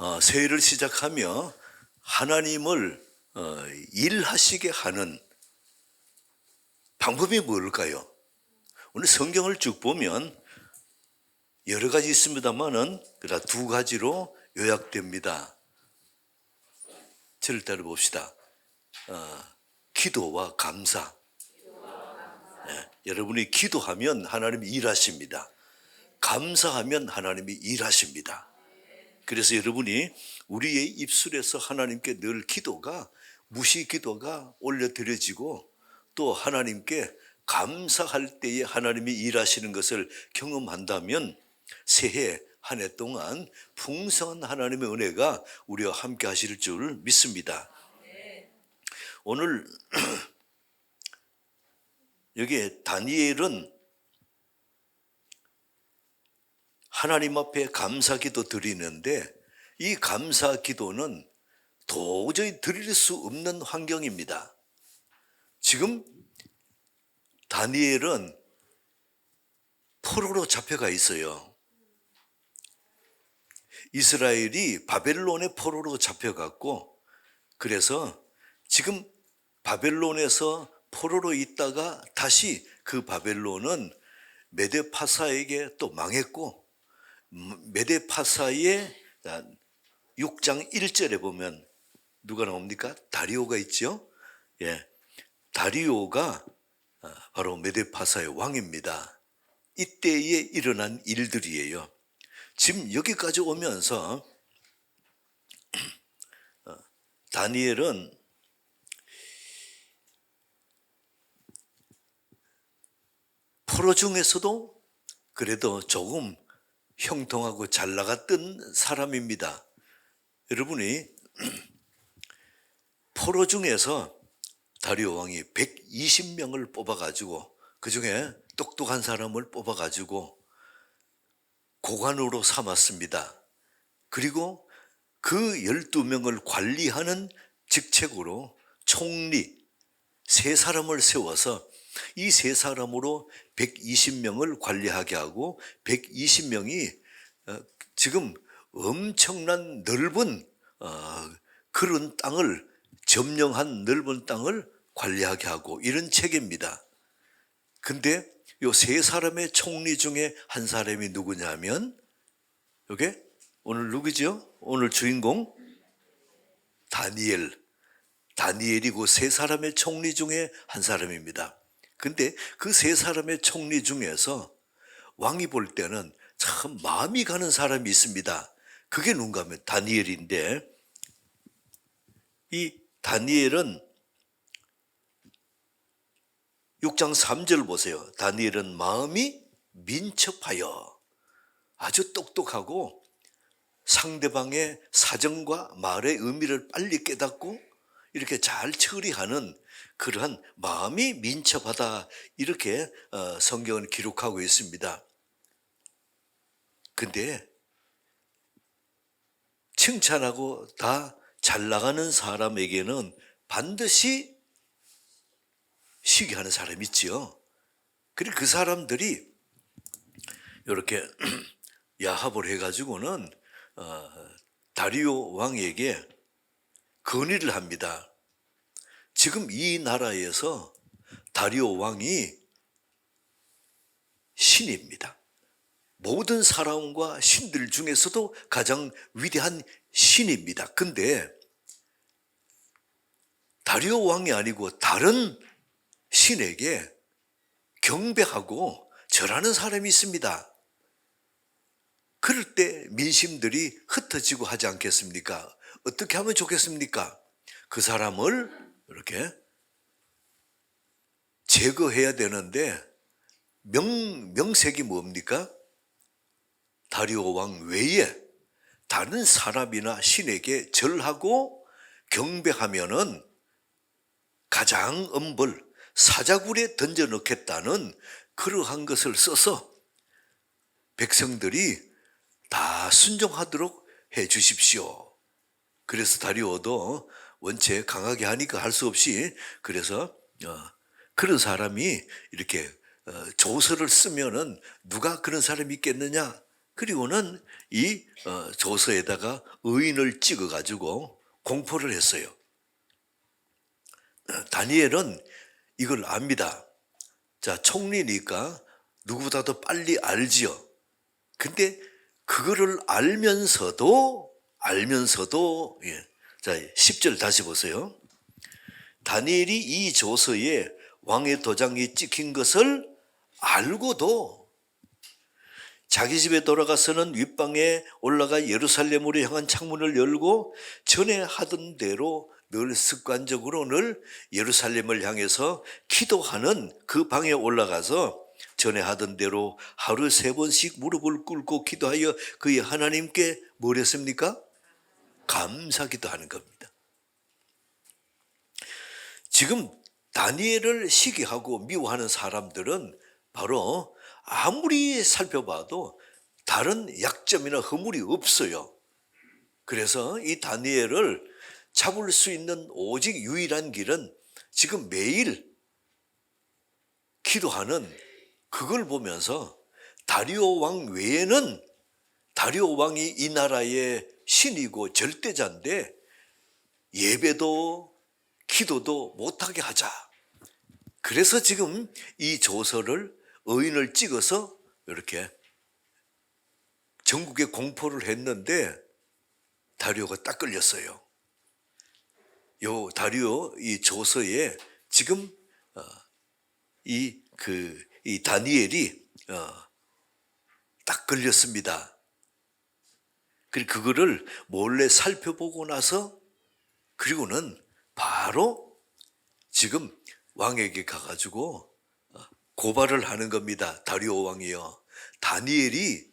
어, 새해를 시작하며 하나님을 어, 일하시게 하는 방법이 뭘까요? 오늘 성경을 쭉 보면 여러 가지 있습니다만은 그다 두 가지로 요약됩니다. 저를 따라 봅시다. 어, 기도와 감사. 네, 여러분이 기도하면 하나님이 일하십니다. 감사하면 하나님이 일하십니다. 그래서 여러분이 우리의 입술에서 하나님께 늘 기도가 무시 기도가 올려드려지고 또 하나님께 감사할 때에 하나님이 일하시는 것을 경험한다면 새해 한 해 동안 풍성한 하나님의 은혜가 우리와 함께 하실 줄 믿습니다. 오늘 여기에 다니엘은 하나님 앞에 감사기도 드리는데 이 감사기도는 도저히 드릴 수 없는 환경입니다. 지금 다니엘은 포로로 잡혀가 있어요. 이스라엘이 바벨론의 포로로 잡혀갔고 그래서 지금 바벨론에서 포로로 있다가 다시 그 바벨론은 메데파사에게 또 망했고 메데파사의 6장 1절에 보면 누가 나옵니까? 다리오가 있죠? 예. 다리오가 아, 바로 메데파사의 왕입니다. 이때에 일어난 일들이에요. 지금 여기까지 오면서 어, 다니엘은 포로 중에서도 그래도 조금 형통하고 잘 나갔던 사람입니다. 여러분이 포로 중에서 다리오 왕이 120명을 뽑아가지고 그 중에 똑똑한 사람을 뽑아가지고 고관으로 삼았습니다. 그리고 그 12명을 관리하는 직책으로 총리 세 사람을 세워서 이 세 사람으로 120명을 관리하게 하고 120명이 어, 지금 엄청난 넓은 어, 그런 땅을 점령한 넓은 땅을 관리하게 하고 이런 체계입니다. 근데 요 세 사람의 총리 중에 한 사람이 누구냐면 요게 오늘 누구죠? 오늘 주인공 다니엘. 다니엘이고 세 사람의 총리 중에 한 사람입니다. 근데 그 세 사람의 총리 중에서 왕이 볼 때는 참 마음이 가는 사람이 있습니다. 그게 누군가 하면 다니엘인데 이 다니엘은 6장 3절 보세요. 다니엘은 마음이 민첩하여 아주 똑똑하고 상대방의 사정과 말의 의미를 빨리 깨닫고 이렇게 잘 처리하는 그러한 마음이 민첩하다 이렇게 어, 성경은 기록하고 있습니다. 근데 칭찬하고 다 잘 나가는 사람에게는 반드시 시기하는 사람이 있지요. 그리고 그 사람들이 이렇게 야합을 해가지고는 어, 다리오 왕에게 건의를 합니다. 지금 이 나라에서 다리오 왕이 신입니다. 모든 사람과 신들 중에서도 가장 위대한 신입니다. 근데 다리오 왕이 아니고 다른 신에게 경배하고 절하는 사람이 있습니다. 그럴 때 민심들이 흩어지고 하지 않겠습니까? 어떻게 하면 좋겠습니까? 그 사람을 이렇게 제거해야 되는데 명, 명색이 뭡니까? 다리오 왕 외에 다른 사람이나 신에게 절하고 경배하면은 가장 엄벌, 사자굴에 던져 넣겠다는 그러한 것을 써서 백성들이 다 순종하도록 해 주십시오. 그래서 다리오도 원체 강하게 하니까 할 수 없이 그래서 어, 그런 사람이 이렇게 어, 조서를 쓰면은 누가 그런 사람이 있겠느냐? 그리고는 이 어, 조서에다가 의인을 찍어 가지고 공포를 했어요. 어, 다니엘은 이걸 압니다. 자, 총리니까 누구보다도 빨리 알지요. 근데 그거를 알면서도 알면서도 예. 자, 10절 다시 보세요. 다니엘이 이 조서에 왕의 도장이 찍힌 것을 알고도 자기 집에 돌아가서는 윗방에 올라가 예루살렘으로 향한 창문을 열고 전에 하던 대로 늘 습관적으로 늘 예루살렘을 향해서 기도하는 그 방에 올라가서 전에 하던 대로 하루 세 번씩 무릎을 꿇고 기도하여 그의 하나님께 뭘 했습니까? 감사기도 하는 겁니다. 지금 다니엘을 시기하고 미워하는 사람들은 바로 아무리 살펴봐도 다른 약점이나 허물이 없어요. 그래서 이 다니엘을 잡을 수 있는 오직 유일한 길은 지금 매일 기도하는 그걸 보면서 다리오 왕 외에는 다리오 왕이 이 나라의 신이고 절대자인데 예배도 기도도 못하게 하자. 그래서 지금 이 조서를 의인을 찍어서 이렇게 전국에 공포를 했는데 다리오가 딱 걸렸어요. 요 다리오 이 조서에 지금 어, 이그 이 다니엘이 어, 딱 걸렸습니다. 그리고 그거를 몰래 살펴보고 나서 그리고는 바로 지금 왕에게 가가지고 어, 고발을 하는 겁니다. 다리오 왕이요. 다니엘이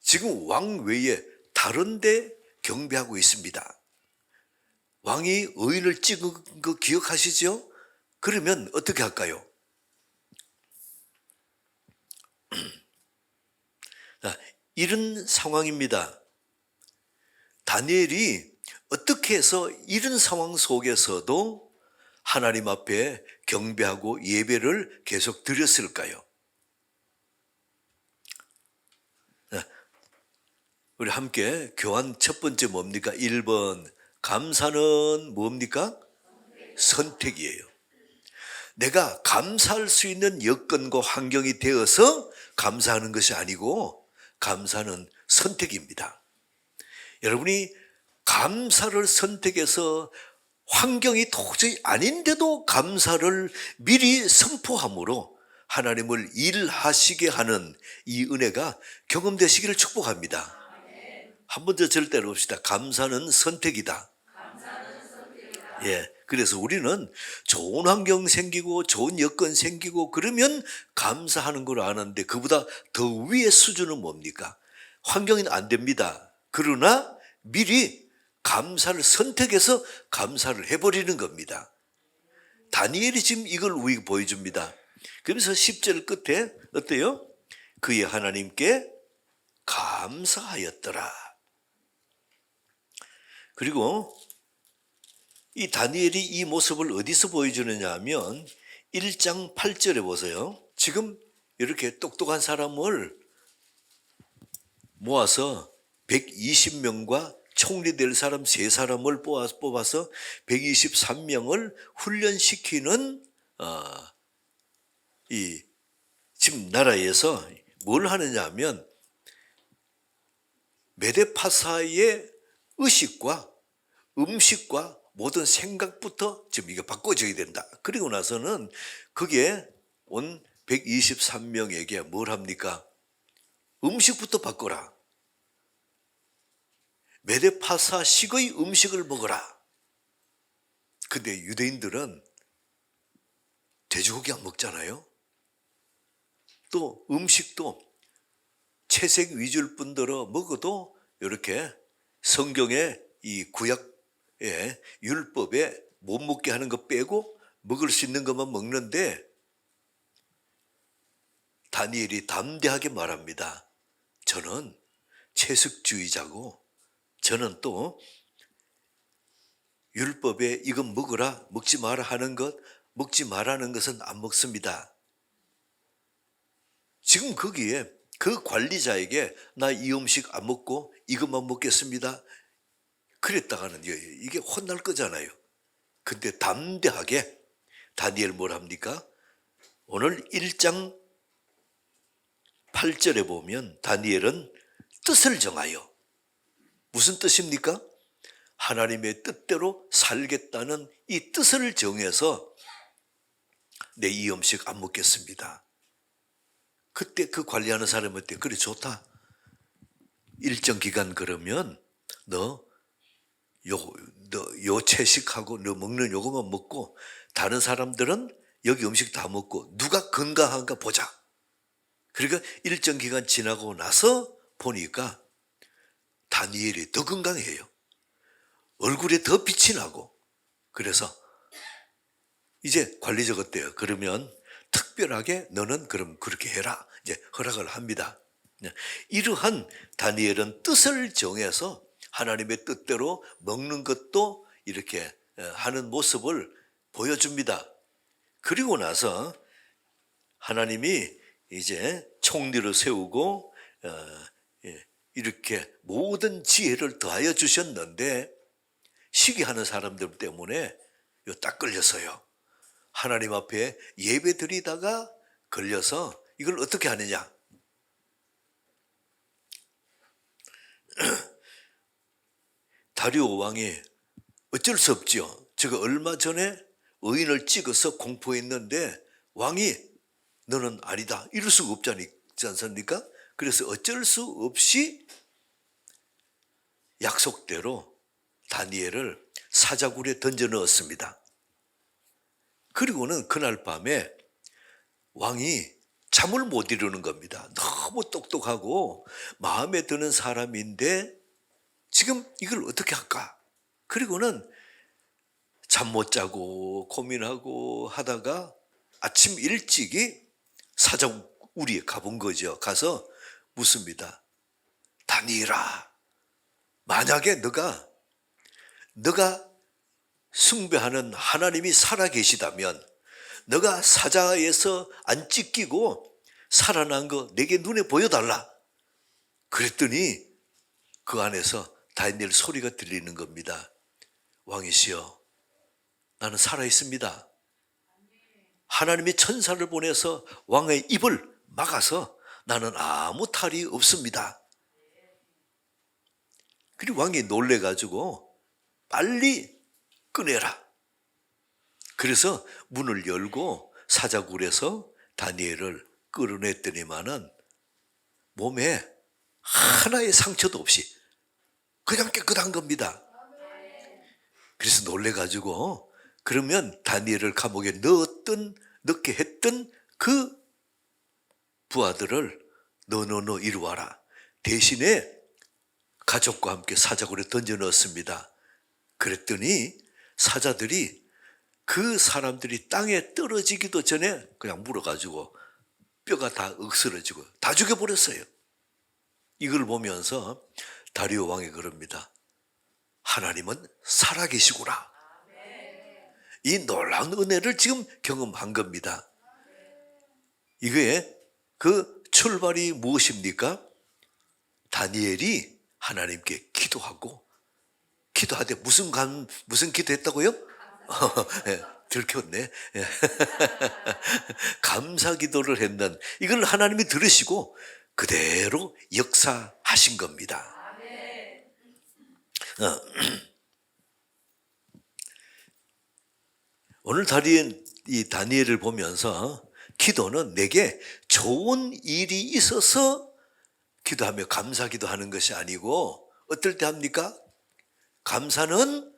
지금 왕 외에 다른데 경배하고 있습니다. 왕이 의인을 찍은 거 기억하시죠? 그러면 어떻게 할까요? 자, 이런 상황입니다. 다니엘이 어떻게 해서 이런 상황 속에서도 하나님 앞에 경배하고 예배를 계속 드렸을까요? 자, 우리 함께 교환 첫 번째 뭡니까? 1번 감사는 뭡니까? 선택이에요. 내가 감사할 수 있는 여건과 환경이 되어서 감사하는 것이 아니고 감사는 선택입니다. 여러분이 감사를 선택해서 환경이 도저히 아닌데도 감사를 미리 선포함으로 하나님을 일하시게 하는 이 은혜가 경험되시기를 축복합니다. 한 번 더 절대로 봅시다. 감사는 선택이다. 예. 그래서 우리는 좋은 환경 생기고 좋은 여건 생기고 그러면 감사하는 걸 아는데 그보다 더 위의 수준은 뭡니까? 환경은 안 됩니다. 그러나 미리 감사를 선택해서 감사를 해버리는 겁니다. 다니엘이 지금 이걸 우리 보여줍니다. 그래서 10절 끝에 어때요? 그의 하나님께 감사하였더라. 그리고 이 다니엘이 이 모습을 어디서 보여주느냐 하면 1장 8절에 보세요. 지금 이렇게 똑똑한 사람을 모아서 120명과 총리 될 사람 세 사람을 뽑아서 123명을 훈련시키는 어, 이 지금 나라에서 뭘 하느냐 하면 메데파사의 의식과 음식과 모든 생각부터 지금 이게 바꿔져야 된다. 그리고 나서는 그게 온 123명에게 뭘 합니까? 음식부터 바꿔라. 메데파사식의 음식을 먹어라. 근데 유대인들은 돼지고기 안 먹잖아요. 또 음식도 채색 위주일 뿐더러 먹어도 이렇게 성경의 이 구약 의 율법에 못 먹게 하는 거 빼고 먹을 수 있는 것만 먹는데 다니엘이 담대하게 말합니다. 저는 채식주의자고 저는 또 율법에 이건 먹으라 먹지 마라 하는 것 먹지 말라는 것은 안 먹습니다. 지금 거기에 그 관리자에게 나 이 음식 안 먹고 이것만 먹겠습니다. 그랬다가는 이게 이게 혼날 거잖아요. 근데 담대하게 다니엘 뭘 합니까? 오늘 1장 8절에 보면 다니엘은 뜻을 정하여 무슨 뜻입니까? 하나님의 뜻대로 살겠다는 이 뜻을 정해서 내 이 음식 안 먹겠습니다. 그때 그 관리하는 사람한테 그래 좋다. 일정 기간 그러면 너 요, 너, 요 채식하고 너 먹는 요거만 먹고 다른 사람들은 여기 음식 다 먹고 누가 건강한가 보자. 그러니까 일정 기간 지나고 나서 보니까 다니엘이 더 건강해요. 얼굴에 더 빛이 나고. 그래서 이제 관리적 어때요? 그러면 특별하게 너는 그럼 그렇게 해라. 이제 허락을 합니다. 네. 이러한 다니엘은 뜻을 정해서 하나님의 뜻대로 먹는 것도 이렇게 어, 하는 모습을 보여줍니다. 그리고 나서 하나님이 이제 총리를 세우고 어, 예, 이렇게 모든 지혜를 더하여 주셨는데 시기하는 사람들 때문에 요딱 걸렸어요. 하나님 앞에 예배 드리다가 걸려서 이걸 어떻게 하느냐? 다리오 왕이 어쩔 수 없지요. 제가 얼마 전에 의인을 찍어서 공포했는데 왕이 너는 아니다. 이럴 수가 없지 않습니까? 그래서 어쩔 수 없이 약속대로 다니엘을 사자굴에 던져 넣었습니다. 그리고는 그날 밤에 왕이 잠을 못 이루는 겁니다. 너무 똑똑하고 마음에 드는 사람인데 지금 이걸 어떻게 할까? 그리고는 잠 못 자고 고민하고 하다가 아침 일찍이 사자우리에 가본 거죠. 가서 묻습니다. 다니엘아, 만약에 너가 너가 숭배하는 하나님이 살아 계시다면 너가 사자에서 안 찢기고 살아난 거 내게 눈에 보여달라. 그랬더니 그 안에서 다니엘 소리가 들리는 겁니다. 왕이시여, 나는 살아 있습니다. 하나님이 천사를 보내서 왕의 입을 막아서 나는 아무 탈이 없습니다. 그리고 왕이 놀래가지고 빨리 꺼내라. 그래서 문을 열고 사자굴에서 다니엘을 끌어냈더니만은 몸에 하나의 상처도 없이 그냥 깨끗한 겁니다. 그래서 놀래가지고 그러면 다니엘을 감옥에 넣었던 넣게 했던 그 부하들을 너너너 이리 와라. 대신에 가족과 함께 사자굴에 던져 넣었습니다. 그랬더니 사자들이 그 사람들이 땅에 떨어지기도 전에 그냥 물어가지고 뼈가 다 억스러지고 다 죽여버렸어요. 이걸 보면서 다리오 왕이 그럽니다. 하나님은 살아계시구나. 이 놀라운 은혜를 지금 경험한 겁니다. 이거의 그 출발이 무엇입니까? 다니엘이 하나님께 기도하고 기도하되 무슨 감 무슨 기도했다고요? 예, 들켰네. 예. 감사 기도를 했는 이걸 하나님이 들으시고 그대로 역사하신 겁니다. 어. 오늘 다리엔 이 다니엘을 보면서 기도는 내게 좋은 일이 있어서 기도하며 감사 기도 하는 것이 아니고 어떨 때 합니까? 감사는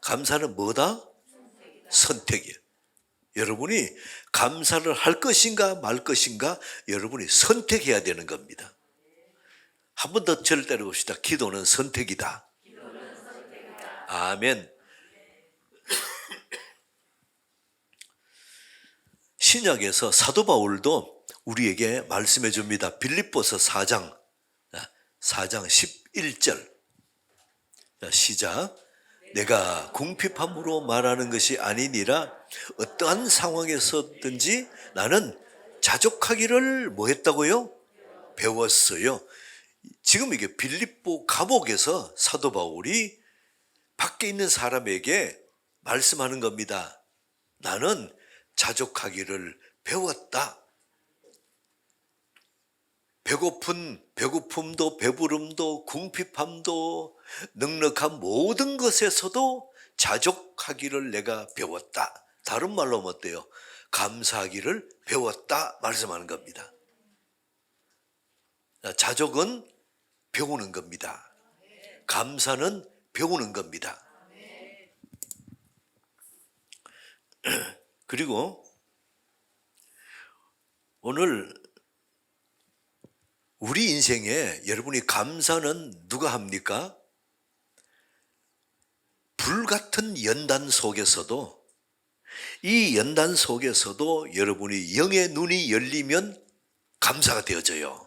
감사는 뭐다? 선택이에요. 여러분이 감사를 할 것인가 말 것인가 여러분이 선택해야 되는 겁니다. 한 번 더 저를 따라봅시다. 기도는 선택이다. 아멘. 신약에서 사도 바울도 우리에게 말씀해 줍니다. 빌립보서 4장 4장 11절. 자, 시작. 내가 궁핍함으로 말하는 것이 아니니라 어떠한 상황에서든지 나는 자족하기를 뭐 했다고요? 배웠어요. 지금 이게 빌립보 감옥에서 사도 바울이 밖에 있는 사람에게 말씀하는 겁니다. 나는 자족하기를 배웠다. 배고픈 배고픔도 배부름도 궁핍함도 넉넉한 모든 것에서도 자족하기를 내가 배웠다. 다른 말로 하면 어때요? 감사하기를 배웠다 말씀하는 겁니다. 자족은 배우는 겁니다. 감사는 배우는 겁니다. 그리고 오늘 우리 인생에 여러분이 감사는 누가 합니까? 불같은 연단 속에서도 이 연단 속에서도 여러분이 영의 눈이 열리면 감사가 되어져요.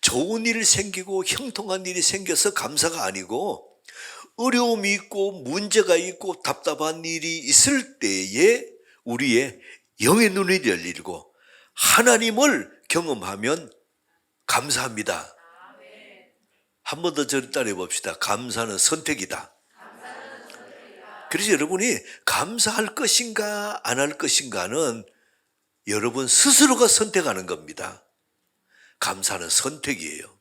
좋은 일이 생기고 형통한 일이 생겨서 감사가 아니고 어려움이 있고 문제가 있고 답답한 일이 있을 때에 우리의 영의 눈이 열리고 하나님을 경험하면 감사합니다. 한 번 더 저를 따라해 봅시다. 감사는 선택이다. 그래서 여러분이 감사할 것인가 안 할 것인가는 여러분 스스로가 선택하는 겁니다. 감사는 선택이에요.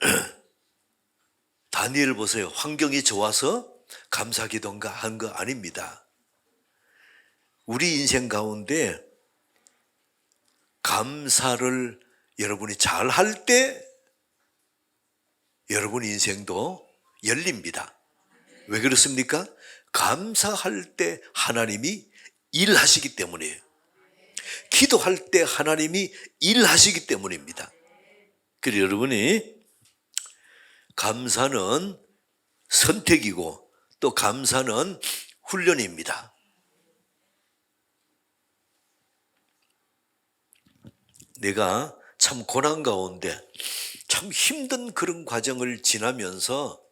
다니엘 보세요. 환경이 좋아서 감사기도인가 한 거 아닙니다. 우리 인생 가운데 감사를 여러분이 잘 할 때 여러분 인생도 열립니다. 왜 그렇습니까? 감사할 때 하나님이 일하시기 때문이에요. 기도할 때 하나님이 일하시기 때문입니다. 그래서 여러분이 감사는 선택이고 또 감사는 훈련입니다. 내가 참 고난 가운데 참 힘든 그런 과정을 지나면서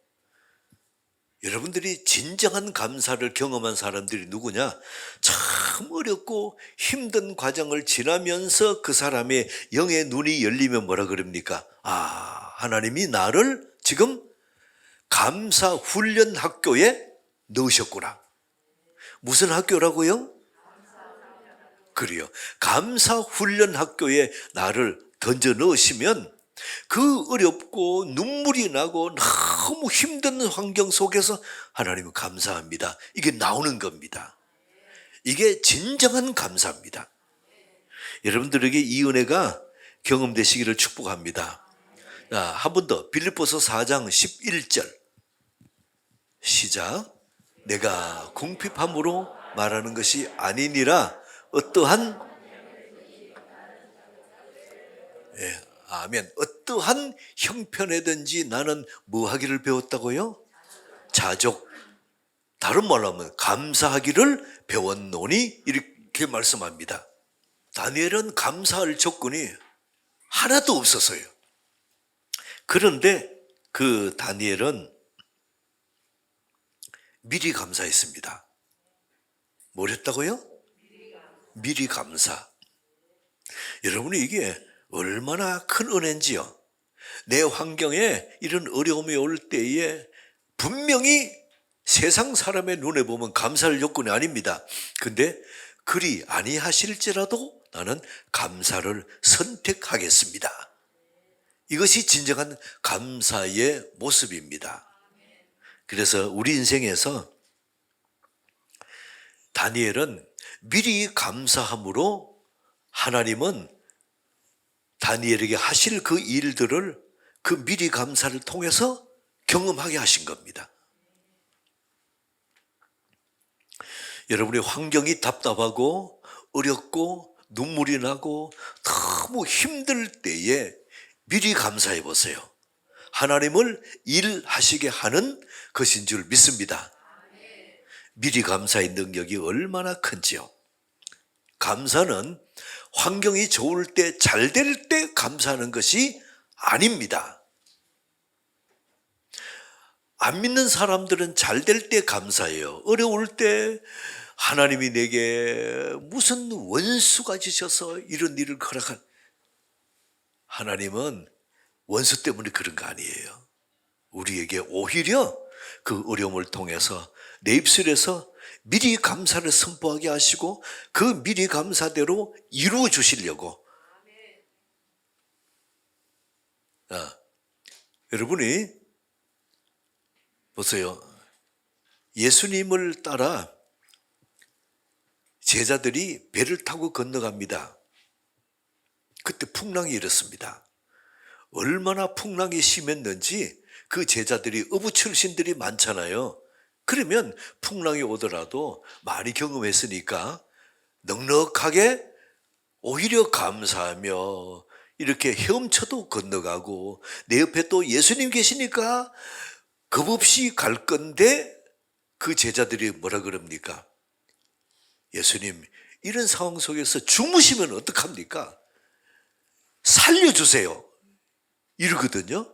여러분들이 진정한 감사를 경험한 사람들이 누구냐? 참 어렵고 힘든 과정을 지나면서 그 사람의 영의 눈이 열리면 뭐라 그럽니까? 아, 하나님이 나를 지금 감사 훈련 학교에 넣으셨구나. 무슨 학교라고요? 그래요. 감사 훈련 학교에 나를 던져 넣으시면 그 어렵고 눈물이 나고 너무 힘든 환경 속에서 하나님 감사합니다. 이게 나오는 겁니다. 이게 진정한 감사입니다. 여러분들에게 이 은혜가 경험되시기를 축복합니다. 자, 한번 더. 빌립보서 4장 11절. 시작. 내가 궁핍함으로 말하는 것이 아니니라 어떠한 예, 아멘. 어떠한 형편에든지 나는 뭐 하기를 배웠다고요? 자족. 다른 말로 하면 감사하기를 배웠노니 이렇게 말씀합니다. 다니엘은 감사할 조건이 하나도 없었어요. 그런데 그 다니엘은 미리 감사했습니다. 뭘 했다고요? 미리 감사. 여러분이 이게 얼마나 큰 은혜인지요. 내 환경에 이런 어려움이 올 때에 분명히 세상 사람의 눈에 보면 감사할 요건이 아닙니다. 근데 그리 아니하실지라도 나는 감사를 선택하겠습니다. 이것이 진정한 감사의 모습입니다. 그래서 우리 인생에서 다니엘은 미리 감사함으로 하나님은 다니엘에게 하실 그 일들을 그 미리 감사를 통해서 경험하게 하신 겁니다. 여러분의 환경이 답답하고 어렵고 눈물이 나고 너무 힘들 때에 미리 감사해 보세요. 하나님을 일하시게 하는 것인 줄 믿습니다. 미리 감사의 능력이 얼마나 큰지요. 감사는 환경이 좋을 때, 잘 될 때 감사하는 것이 아닙니다. 안 믿는 사람들은 잘 될 때 감사해요. 어려울 때 하나님이 내게 무슨 원수가 지셔서 이런 일을 허락한 하나님은 원수 때문에 그런 거 아니에요. 우리에게 오히려 그 어려움을 통해서 내 입술에서 미리 감사를 선포하게 하시고 그 미리 감사대로 이루어 주시려고. 아, 여러분이 보세요. 예수님을 따라 제자들이 배를 타고 건너갑니다. 그때 풍랑이 일었습니다. 얼마나 풍랑이 심했는지 그 제자들이 어부출신들이 많잖아요. 그러면 풍랑이 오더라도 많이 경험했으니까 넉넉하게 오히려 감사하며 이렇게 헤엄쳐도 건너가고 내 옆에 또 예수님 계시니까 겁없이 갈 건데 그 제자들이 뭐라 그럽니까? 예수님, 이런 상황 속에서 주무시면 어떡합니까? 살려주세요. 이러거든요.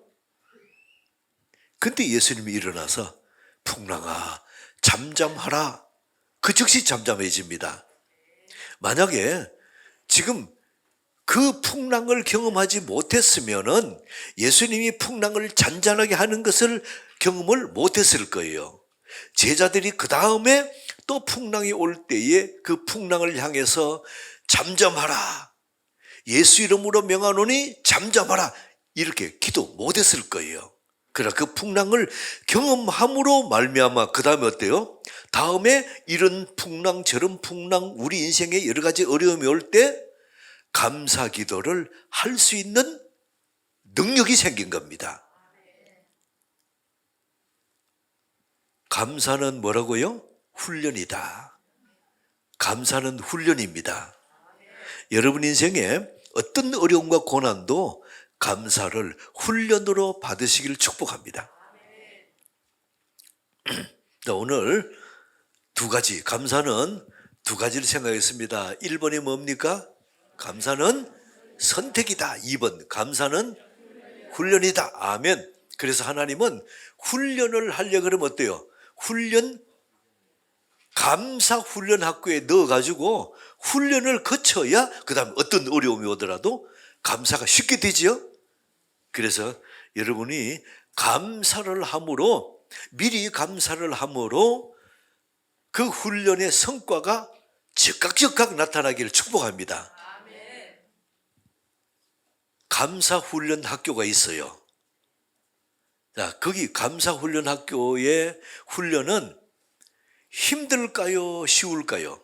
근데 예수님이 일어나서 풍랑아, 잠잠하라. 그 즉시 잠잠해집니다. 만약에 지금 그 풍랑을 경험하지 못했으면은 예수님이 풍랑을 잔잔하게 하는 것을 경험을 못했을 거예요. 제자들이 그 다음에 또 풍랑이 올 때에 그 풍랑을 향해서 잠잠하라. 예수 이름으로 명하노니 잠잠하라. 이렇게 기도 못했을 거예요. 그러나 그 풍랑을 경험함으로 말미암아 그 다음에 어때요? 다음에 이런 풍랑 저런 풍랑 우리 인생에 여러 가지 어려움이 올 때 감사 기도를 할 수 있는 능력이 생긴 겁니다. 감사는 뭐라고요? 훈련이다. 감사는 훈련입니다. 여러분 인생에 어떤 어려움과 고난도 감사를 훈련으로 받으시길 축복합니다. 자, 오늘 두 가지, 감사는 두 가지를 생각했습니다. 1번이 뭡니까? 감사는 선택이다. 2번, 감사는 훈련이다. 아멘. 그래서 하나님은 훈련을 하려 그러면 어때요? 훈련, 감사 훈련 학교에 넣어가지고 훈련을 거쳐야 그 다음 어떤 어려움이 오더라도 감사가 쉽게 되지요? 그래서 여러분이 감사를 함으로 미리 감사를 함으로 그 훈련의 성과가 즉각 즉각 나타나기를 축복합니다. 감사 훈련 학교가 있어요. 자, 거기 감사 훈련 학교의 훈련은 힘들까요? 쉬울까요?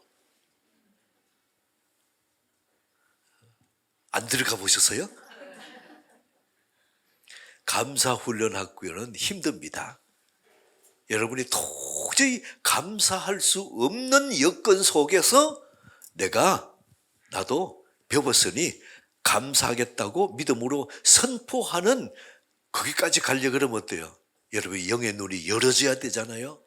안 들어가 보셨어요? 감사 훈련 학교는 힘듭니다. 여러분이 도저히 감사할 수 없는 여건 속에서 내가 나도 배웠으니 감사하겠다고 믿음으로 선포하는 거기까지 가려 그러면 어때요? 여러분 영의 눈이 열어져야 되잖아요.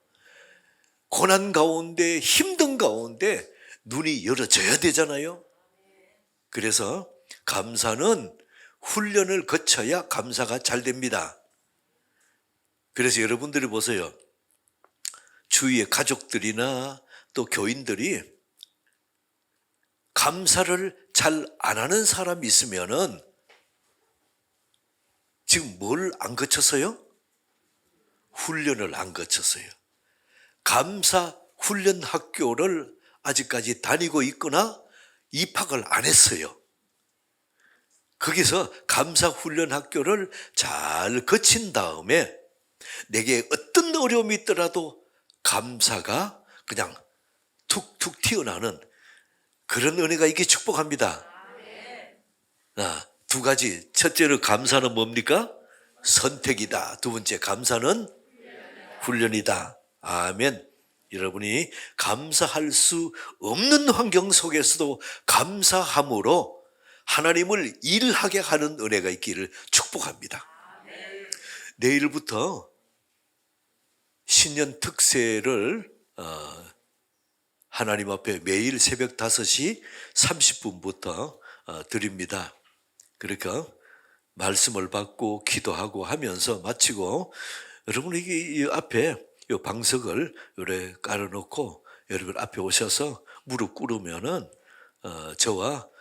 고난 가운데 힘든 가운데 눈이 열어져야 되잖아요. 그래서 감사는 훈련을 거쳐야 감사가 잘 됩니다. 그래서 여러분들이 보세요. 주위의 가족들이나 또 교인들이 감사를 잘 안 하는 사람이 있으면은 지금 뭘 안 거쳤어요? 훈련을 안 거쳤어요. 감사 훈련 학교를 아직까지 다니고 있거나 입학을 안 했어요. 거기서 감사 훈련 학교를 잘 거친 다음에 내게 어떤 어려움이 있더라도 감사가 그냥 툭툭 튀어나오는 그런 은혜가 있게 축복합니다. 아, 두 가지. 첫째로 감사는 뭡니까? 선택이다. 두 번째, 감사는 훈련이다. 아멘. 여러분이 감사할 수 없는 환경 속에서도 감사함으로 하나님을 일하게 하는 은혜가 있기를 축복합니다. 내일부터 신년 특세를 어, 하나님 앞에 매일 새벽 5시 30분부터 어, 드립니다. 그러니까 말씀을 받고 기도하고 하면서 마치고 여러분 이 앞에 이 방석을 요래 깔아놓고 여러분 앞에 오셔서 무릎 꿇으면은 어, 저와 어,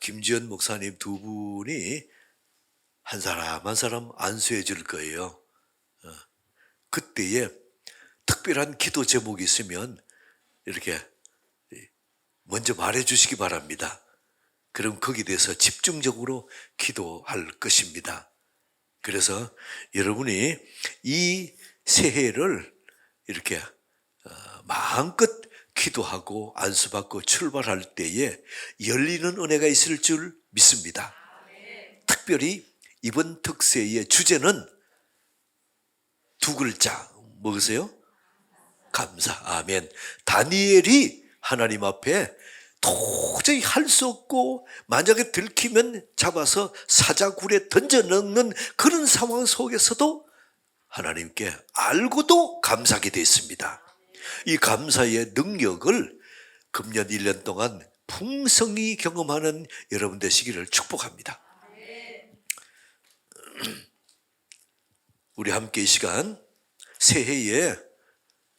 김지연 목사님 두 분이 한 사람 한 사람 안수해 줄 거예요. 어, 그때에 특별한 기도 제목이 있으면 이렇게 먼저 말해 주시기 바랍니다. 그럼 거기에 대해서 집중적으로 기도할 것입니다. 그래서 여러분이 이 새해를 이렇게 어, 마음껏 기도하고 안수받고 출발할 때에 열리는 은혜가 있을 줄 믿습니다. 특별히 이번 특세의 주제는 두 글자 뭐으세요? 감사. 아멘. 다니엘이 하나님 앞에 도저히 할 수 없고 만약에 들키면 잡아서 사자굴에 던져 넣는 그런 상황 속에서도 하나님께 알고도 감사하게 됐습니다. 이 감사의 능력을 금년 1년 동안 풍성히 경험하는 여러분 되시기를 축복합니다. 우리 함께 이 시간 새해의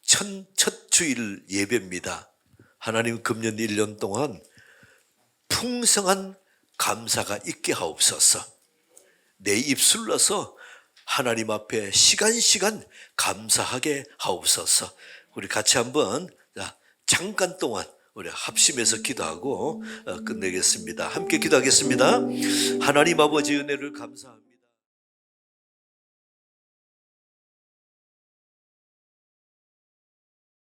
첫, 첫 주일 예배입니다. 하나님 금년 1년 동안 풍성한 감사가 있게 하옵소서. 내 입술로서 하나님 앞에 시간 시간 감사하게 하옵소서. 우리 같이 한번 자, 잠깐 동안 우리 합심해서 기도하고 어, 끝내겠습니다. 함께 기도하겠습니다. 하나님 아버지 은혜를 감사합니다.